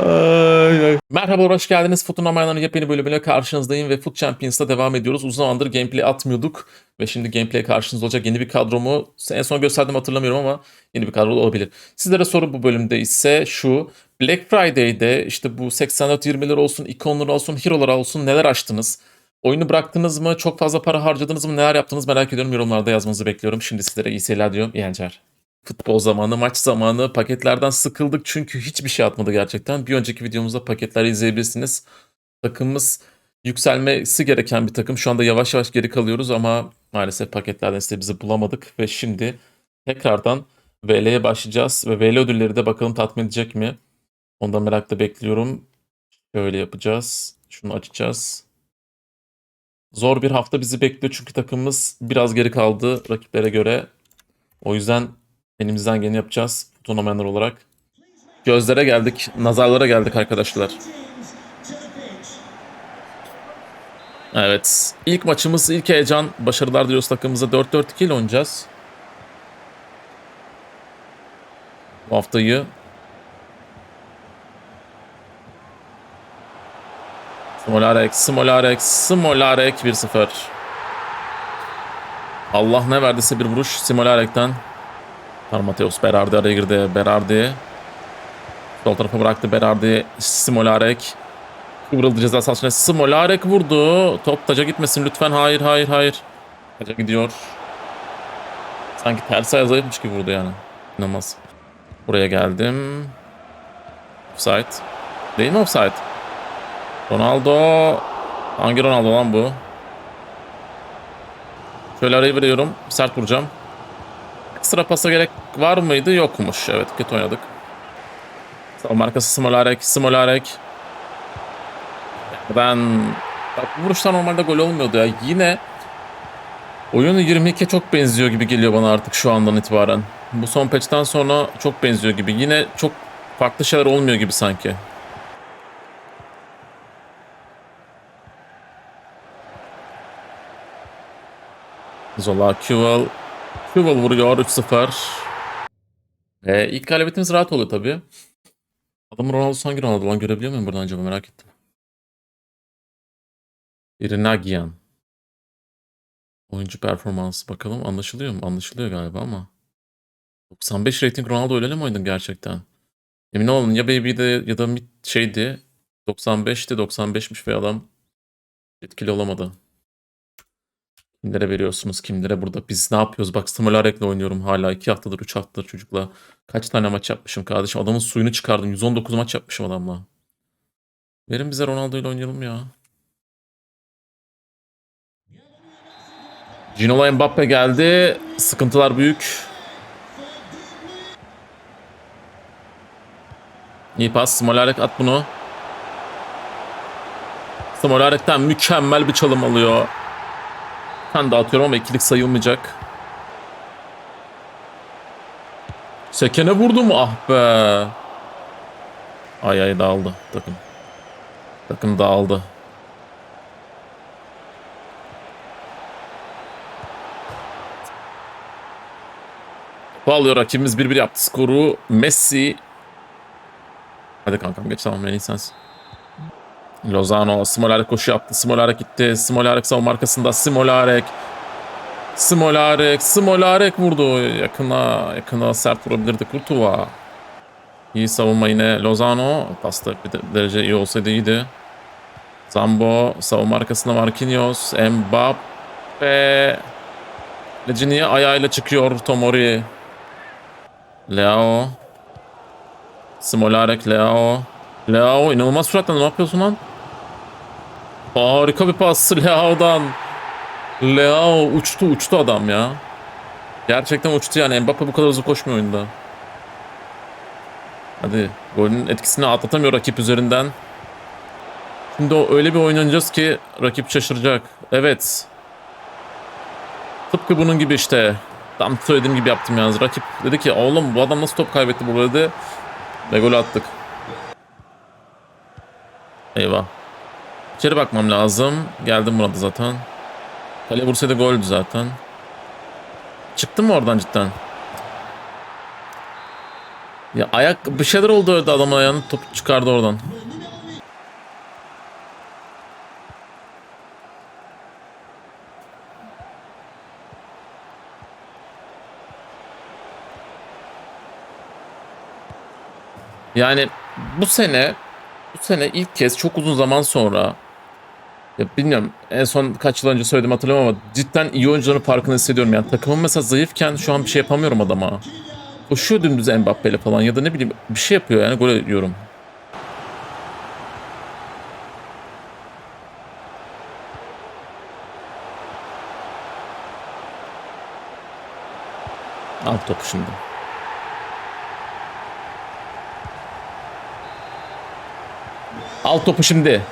Ay, ay. Merhaba hoş geldiniz. Futun Amaylan'ın yepyeni bölümüne karşınızdayım ve Foot Champions'ta devam ediyoruz. Uzun zamandır gameplay atmıyorduk ve şimdi gameplay karşınızda olacak yeni bir kadromu en son gösterdim hatırlamıyorum ama yeni bir kadro olabilir. Sizlere soru bu bölümde ise şu. Black Friday'de işte bu 84-20'ler olsun, ikonlar olsun, hero'lar olsun neler açtınız? Oyunu bıraktınız mı? Çok fazla para harcadınız mı? Neler yaptınız? Merak ediyorum. Yorumlarda yazmanızı bekliyorum. Şimdi sizlere iyi seyirler diyorum. İyi eğlenceler. Futbol zamanı, maç zamanı. Paketlerden sıkıldık çünkü hiçbir şey atmadı gerçekten. Bir önceki videomuzda paketleri izleyebilirsiniz. Takımımız yükselmesi gereken bir takım. Şu anda yavaş yavaş geri kalıyoruz ama maalesef paketlerden istediğimizi bulamadık. Ve şimdi tekrardan VL'ye başlayacağız. Ve VL ödülleri de bakalım tatmin edecek mi? Ondan merakla bekliyorum. Şöyle yapacağız. Şunu açacağız. Zor bir hafta bizi bekliyor çünkü takımımız biraz geri kaldı rakiplere göre. O yüzden elimizden geleni yapacağız turnamenler olarak. Gözlere geldik, nazarlara geldik arkadaşlar. Evet, ilk maçımız, ilk heyecan. Başarılar diliyoruz takımımıza. 4-4-2 ile oynayacağız. Bu haftayı Smolarek, Smolarek, Smolarek 1-0. Allah ne verdiyse bir vuruş Simolarek'ten. Mateus Berardi araya girdi. Berardi. Sol tarafa bıraktı Berardi. Smolarek. Kıvrıldı ceza sahasına. Smolarek vurdu. Top taca gitmesin lütfen. Hayır hayır hayır. Taca gidiyor. Sanki ters ayağı zayıfmış gibi vurdu yani. İnanılmaz. Buraya geldim. Offside. Değil mi offside? Ronaldo. Hangi Ronaldo lan bu? Şöyle arayı veriyorum. Sert vuracağım. Ekstra pasa gerek var mıydı? Yokmuş. Evet kötü oynadık. Savunma markası Smolarek. Smolarek. Ben... Bak bu vuruşlar normalde gol olmuyordu ya. Yine oyunu 22'ye çok benziyor gibi geliyor bana artık şu andan itibaren. Bu son patch'ten sonra çok benziyor gibi. Yine çok farklı şeyler olmuyor gibi sanki. Zola Küvel. Küvel vuruyor 3-0. Ee, ilk galibiyetimiz rahat oluyor tabii. Adamın Ronaldo'su hangi Ronaldo lan görebiliyor muyum buradan acaba merak ettim. Irinagian. Oyuncu performansı bakalım anlaşılıyor mu? Anlaşılıyor galiba ama. 95 rating Ronaldo öyle mi oynadın gerçekten? Emin olun ya Baby'de ya da şeydi. 95'ti 95'miş ve adam etkili olamadı. Kimlere veriyorsunuz? Kimlere burada? Biz ne yapıyoruz? Bak Stimularek'le oynuyorum hala. 2 haftadır 3 haftadır çocukla. Kaç tane maç yapmışım kardeşim? Adamın suyunu çıkardım. 119 maç yapmışım adamla. Verin bize Ronaldo ile oynayalım ya. Ginola Mbappe geldi. Sıkıntılar büyük. İyi pas. Smolarek at bunu. Smolarek'ten mükemmel bir çalım alıyor. Ben de atıyorum ama ikilik sayılmayacak. Sekene vurdu mu? Ah be. Ay ay dağıldı takım. Takım dağıldı. Bağlıyor rakibimiz 1-1 yaptı skoru. Messi. Hadi kankam geç tamam en iyi sensin. Lozano, Smolarek koşu yaptı. Smolarek gitti. Smolarek savunma arkasında. Smolarek. Smolarek. Smolarek vurdu. Yakına, yakına sert vurabilirdi Kurtuva. İyi savunma yine Lozano. Pasta bir de- derece iyi olsaydı iyiydi. Zambo. Savunma arkasında Marquinhos. Mbappe. Lecini'ye ayağıyla çıkıyor Tomori. Leo. Smolarek Leo. Leo inanılmaz süratle ne yapıyorsun lan? Harika bir pas Leao'dan. Leao uçtu uçtu adam ya. Gerçekten uçtu yani Mbappe bu kadar hızlı koşmuyor oyunda. Hadi golün etkisini atlatamıyor rakip üzerinden. Şimdi öyle bir oyun oynayacağız ki rakip şaşıracak. Evet. Tıpkı bunun gibi işte. Tam söylediğim gibi yaptım yalnız. Rakip dedi ki oğlum bu adam nasıl top kaybetti bu dedi. Ve gol attık. Eyvah. İçeri bakmam lazım. Geldim burada zaten. Kale vursaydı goldü zaten. Çıktın mı oradan cidden? Ya ayak bir şeyler oldu öyle adamın ayağını top çıkardı oradan. Yani bu sene bu sene ilk kez çok uzun zaman sonra ya bilmiyorum en son kaç yıl önce söyledim hatırlamıyorum ama cidden iyi oyuncuların farkını hissediyorum. Yani takımım mesela zayıfken şu an bir şey yapamıyorum adama. Koşuyor dümdüz Mbappe'yle falan ya da ne bileyim bir şey yapıyor yani gol ediyorum. Al topu şimdi. Al topu şimdi.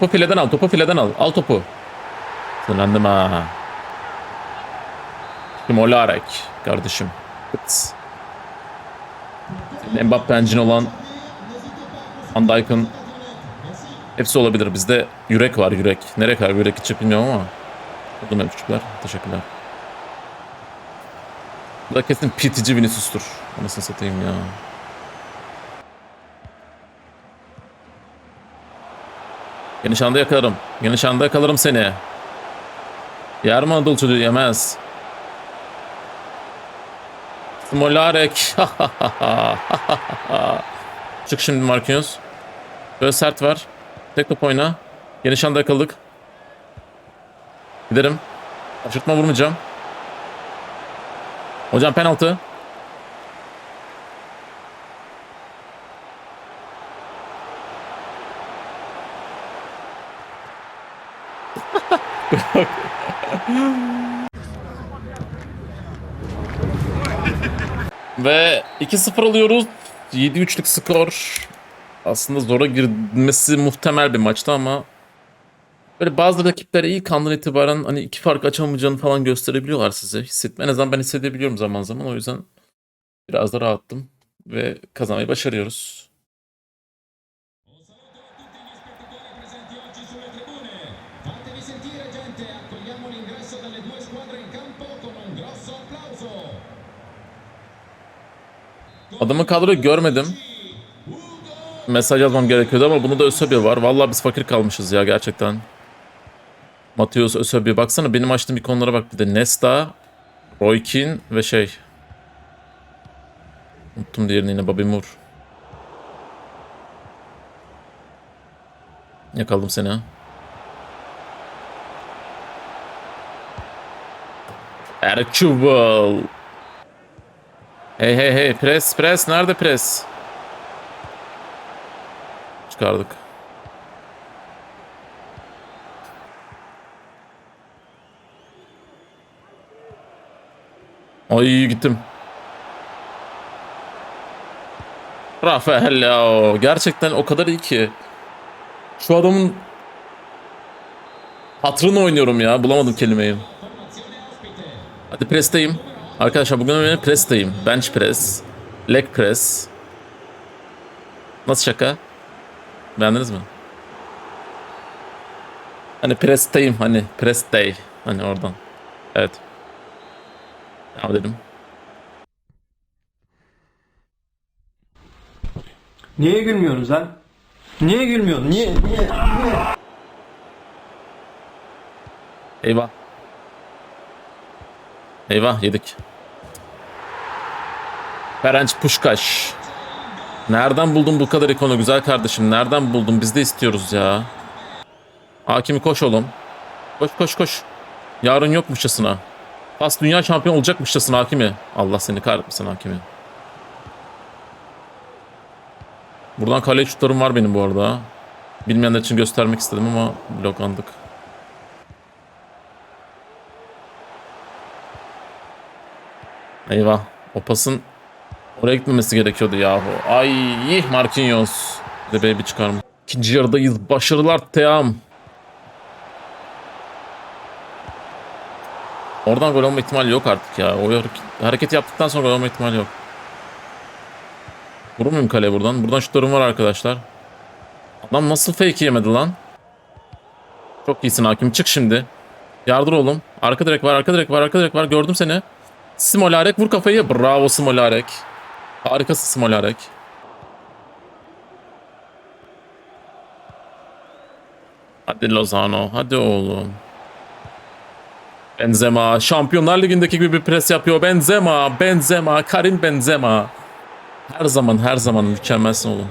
Topu fileden al, topu fileden al. Al topu. Sınandım ha. Molarek kardeşim. Pıts. Mbappe'ncin olan Van Dijk'ın hepsi olabilir. Bizde yürek var yürek. Nereye kadar yürek içi bilmiyorum ama. Buldum küçükler. Teşekkürler. Bu da kesin pitici Vinicius'tur. Anasını satayım ya. Geniş anda yakalarım. Geniş anda yakalarım seni. Mi Anadolu çocuğu yemez. Smolarek. Çık şimdi Marquinhos. Böyle sert var. Tek top oyna. Geniş anda yakaladık. Giderim. Aşırtma vurmayacağım. Hocam penaltı. Ve 2-0 alıyoruz. 7-3'lük skor. Aslında zora girmesi muhtemel bir maçtı ama böyle bazı rakipler ilk andan itibaren hani iki fark açamayacağını falan gösterebiliyorlar size. Hissetme. En azından ben hissedebiliyorum zaman zaman. O yüzden biraz da rahattım ve kazanmayı başarıyoruz. Adamın kadroyu görmedim. Mesaj yazmam gerekiyordu ama bunda da Ösebi var. Vallahi biz fakir kalmışız ya gerçekten. Mateus Ösebi. Baksana benim açtığım ikonlara bak bir de. Nesta, Roy Keane ve şey. Unuttum diğerini yine Bobby Moore. Yakaladım seni ha. Ertuğrul. Hey hey hey pres pres nerede pres? Çıkardık. Ay gittim. Rafael Leao gerçekten o kadar iyi ki. Şu adamın hatırını oynuyorum ya bulamadım kelimeyi. Hadi presteyim. Arkadaşlar bugün ben presteyim. Bench press. Leg press. Nasıl şaka? Beğendiniz mi? Hani presteyim hani press day. Hani oradan. Evet. Devam edelim. Niye gülmüyorsunuz lan? Niye gülmüyorsun? Niye? Niye? Eyvah. Eyvah yedik. Ferenc Puşkaş. Nereden buldun bu kadar ikonu güzel kardeşim? Nereden buldun? Biz de istiyoruz ya. Hakimi koş oğlum. Koş koş koş. Yarın yokmuşçasına. Pas dünya şampiyon olacakmışçasına Hakimi. Allah seni kahretmesin Hakimi. Buradan kaleye şutlarım var benim bu arada. Bilmeyenler için göstermek istedim ama bloklandık. Eyvah. O pasın oraya gitmemesi gerekiyordu yahu. Ay Marquinhos. Bir de baby çıkarmış. İkinci yarıdayız. Başarılar Team. Oradan gol olma ihtimali yok artık ya. O hareket, yaptıktan sonra gol olma ihtimali yok. Vurur muyum kaleye buradan? Buradan şutlarım var arkadaşlar. Adam nasıl fake yemedi lan? Çok iyisin hakim. Çık şimdi. Yardır oğlum. Arka direk var, arka direk var, arka direk var. Gördüm seni. Smolarek vur kafayı. Bravo Smolarek. Harikasın Smolarek. Hadi Lozano. Hadi oğlum. Benzema. Şampiyonlar Ligi'ndeki gibi bir pres yapıyor. Benzema. Benzema. Karim Benzema. Her zaman her zaman mükemmelsin oğlum.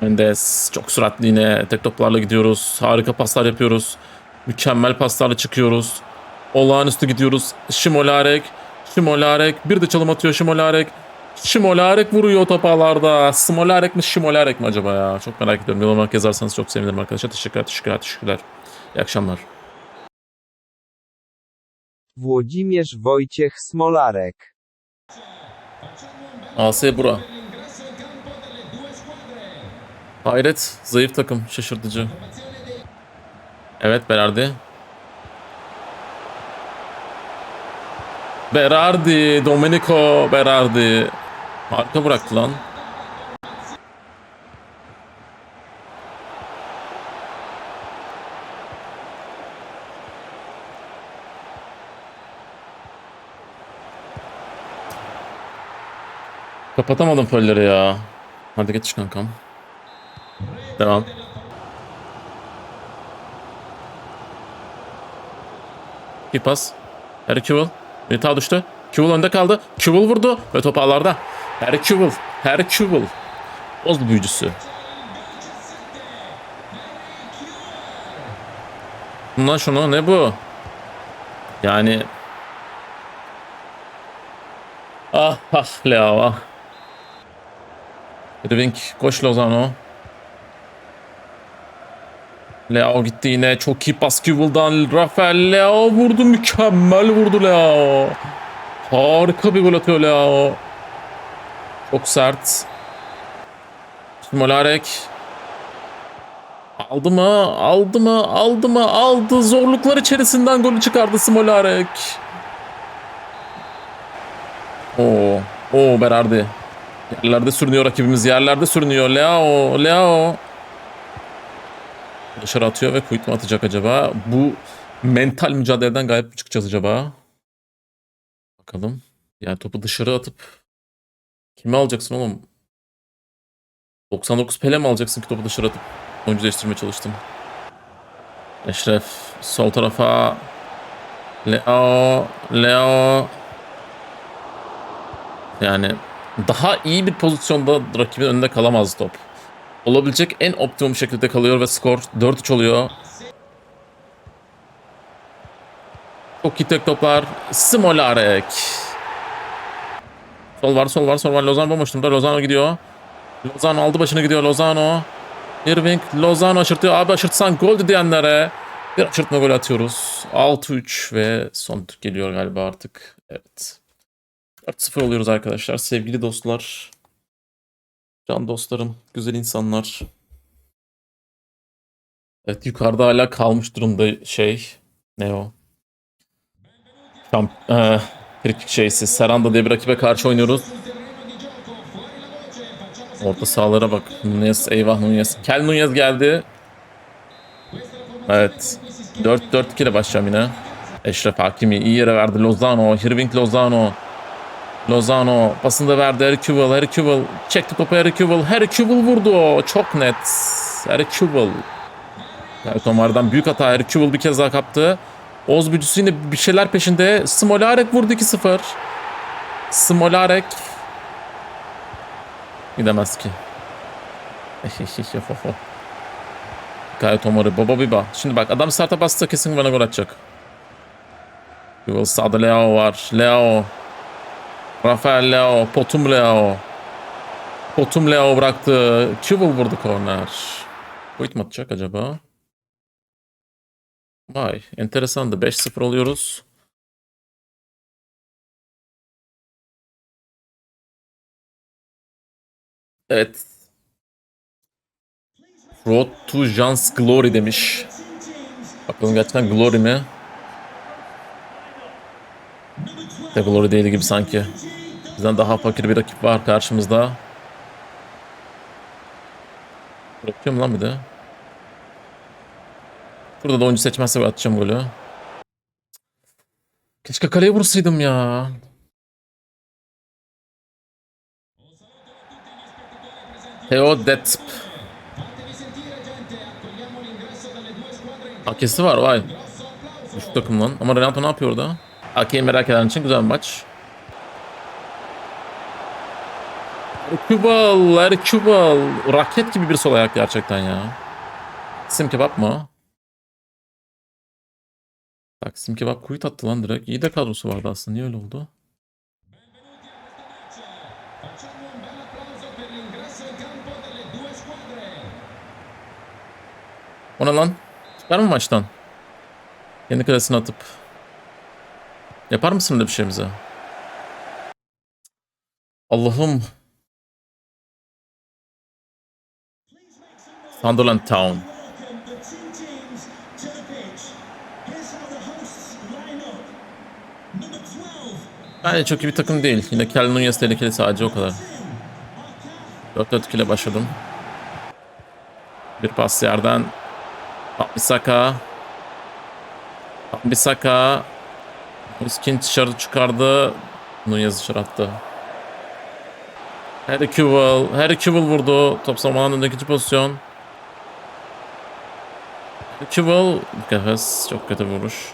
Mendes çok süratli yine tek toplarla gidiyoruz. Harika paslar yapıyoruz. Mükemmel paslarla çıkıyoruz. Olağanüstü gidiyoruz. Şimolarek. Şimolarek. Bir de çalım atıyor Şimolarek. Şimolarek vuruyor topalarda. Smolarek mi Şimolarek mi acaba ya? Çok merak ediyorum. Yorum olarak yazarsanız çok sevinirim arkadaşlar. Teşekkürler, teşekkürler, teşekkürler. İyi akşamlar. Włodzimierz Wojciech Smolarek. AS Bura. Hayret. Zayıf takım. Şaşırtıcı. Evet Berardi. Berardi. Domenico Berardi. Harika bıraktı lan. Kapatamadım fölleri ya. Hadi geç kankam. Devam. Bir pas. Harry Militao düştü. Kewell önde kaldı. Kewell vurdu ve top ağlarda. Harry Kewell. Harry Kewell. Oz büyücüsü. Bundan şunu ne bu? Yani Ah ah Leo ah. Rivink koş Lozano. Leo gitti yine. Çok iyi pas Kewell'dan. Rafael Leo vurdu. Mükemmel vurdu Leo. Harika bir gol atıyor Leo. Çok sert. Smolarek. Aldı mı? Aldı mı? Aldı mı? Aldı. Zorluklar içerisinden golü çıkardı Smolarek. Oo. Oo Berardi. Yerlerde sürünüyor rakibimiz. Yerlerde sürünüyor. Leo. Leo. Dışarı atıyor ve quit mi atacak acaba? Bu mental mücadeleden gayet mi çıkacağız acaba? Bakalım. Yani topu dışarı atıp kimi alacaksın oğlum? 99 Pele mi alacaksın ki topu dışarı atıp oyuncu değiştirmeye çalıştım. Eşref sol tarafa Leo Leo yani daha iyi bir pozisyonda rakibin önünde kalamaz top. Olabilecek en optimum şekilde kalıyor ve skor 4-3 oluyor. Çok iyi tek toplar. Smolarek. Sol var, sol var, sol var. Lozano bomboş durumda. Lozano gidiyor. Lozano aldı başını gidiyor. Lozano. Irving. Lozano aşırtıyor. Abi aşırtsan gol diyenlere. Bir aşırtma gol atıyoruz. 6-3 ve son geliyor galiba artık. Evet. 4-0 oluyoruz arkadaşlar. Sevgili dostlar. Can dostlarım. Güzel insanlar. Evet yukarıda hala kalmış durumda şey. Ne o? Şamp frikik şeysi. Seranda diye bir rakibe karşı oynuyoruz. Orta sahalara bak. Nunez, eyvah Nunez. Kel Nunez geldi. Evet. 4-4-2 ile başlayacağım yine. Eşref Hakimi iyi yere verdi. Lozano, Hirving Lozano. Lozano pasını da verdi. Harry Kewell, Harry Kewell. Çekti topu Harry Kewell. Harry Kewell vurdu. Çok net. Harry Kewell. Evet Omar'dan büyük hata. Harry Kewell bir kez daha kaptı. Oz büyücüsü yine bir şeyler peşinde. Smolarek vurdu 2-0. Smolarek. Gidemez ki. Gayet Omori. Baba Biba. Şimdi bak adam starta bastı kesin bana gol atacak. Yol sağda Leo var. Leo. Rafael Leo. Potum Leo. Potum Leo bıraktı. Kewell vurdu korner. Boyut mu atacak acaba? Vay enteresandı. 5-0 oluyoruz. Evet. Road to Jean's Glory demiş. Bakalım gerçekten Glory mi? Glory değil gibi sanki. Bizden daha fakir bir rakip var karşımızda. Bırakıyorum lan bir de. Burada da oyuncu seçmezse atacağım golü. Keşke kaleye vursaydım ya. Theo Detsp. Fatevi sentire gente, accogliamo l'ingresso delle due squadre in campo. Akesi var vay. Düşük takım lan. Ama Renato ne yapıyor orada? Ake'yi merak eden için güzel bir maç. Erkubal, Erkubal. Raket gibi bir sol ayak gerçekten ya. Sim kebap mı? Bak sim kebap kuyut attı lan direkt. İyi de kadrosu vardı aslında. Niye öyle oldu? Facciamo un bel applauso per l'ingresso in campo delle due squadre. O ne lan? Çıkar mı maçtan? Kendi kalesine atıp. Yapar mısın öyle bir şey bize? Allah'ım. Sunderland Town. welcome the two teams to the pitch. Here's how the hosts line up. Number 12, Bence çok iyi bir takım değil. Yine Kel Nunez tehlikeli sadece o kadar. 4-4 ile başladım. Bir pas yerden. Bisaka. Bisaka. Miskin dışarı çıkardı. Nunez dışarı attı. Harry Kewell. Harry Kewell vurdu. Top savunmadan ikinci pozisyon. Kewell. Kafes. Çok kötü vuruş.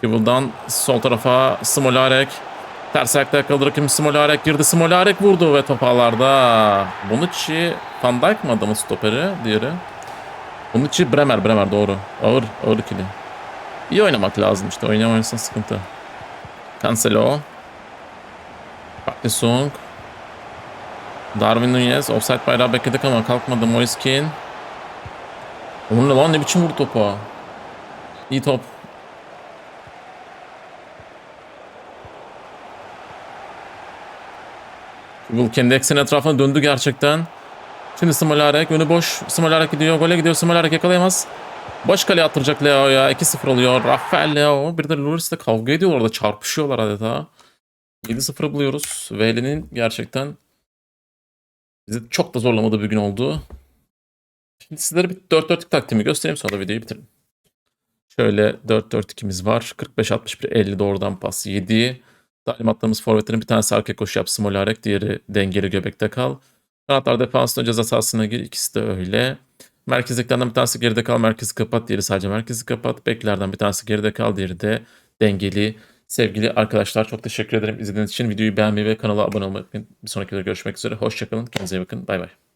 Kibul'dan sol tarafa Smolarek. Ters ayakta yakaladı rakibim Smolarek girdi. Smolarek vurdu ve top ağlarda. Bonucci, Van Dijk mı adamın stoperi diğeri? Bonucci, Bremer, Bremer doğru. Ağır, ağır ikili. İyi oynamak lazım işte. Oynayamıyorsan sıkıntı. Cancelo. Partisung. Darwin Nunez. Offside bayrağı bekledik ama kalkmadı. Moise Keane. Onun ne lan ne biçim vurdu topa. İyi top. Will kendi ekseni etrafına döndü gerçekten. Şimdi Smolarek önü boş. Smolarek gidiyor. Gole gidiyor. Smolarek yakalayamaz. Boş kaleye attıracak Leo ya. 2-0 oluyor. Rafael Leo. Bir de Loris'le kavga ediyorlar orada. Çarpışıyorlar adeta. 7-0 buluyoruz. Veli'nin gerçekten bizi çok da zorlamadığı bir gün oldu. Şimdi sizlere bir 4-4'lük taktiğimi göstereyim sonra videoyu bitirelim. Şöyle 4-4-2'miz var. 45-61-50 doğrudan pas 7. Talimatlarımız forvetlerin bir tanesi arka koşu yap Smolarek, diğeri dengeli göbekte kal. Kanatlar defansında ceza sahasına gir. İkisi de öyle. Merkezliklerden bir tanesi geride kal, merkezi kapat. Diğeri sadece merkezi kapat. Beklerden bir tanesi geride kal, diğeri de dengeli. Sevgili arkadaşlar çok teşekkür ederim izlediğiniz için. Videoyu beğenmeyi ve kanala abone olmayı unutmayın. Bir sonraki videoda görüşmek üzere. Hoşçakalın. Kendinize iyi bakın. Bay bay.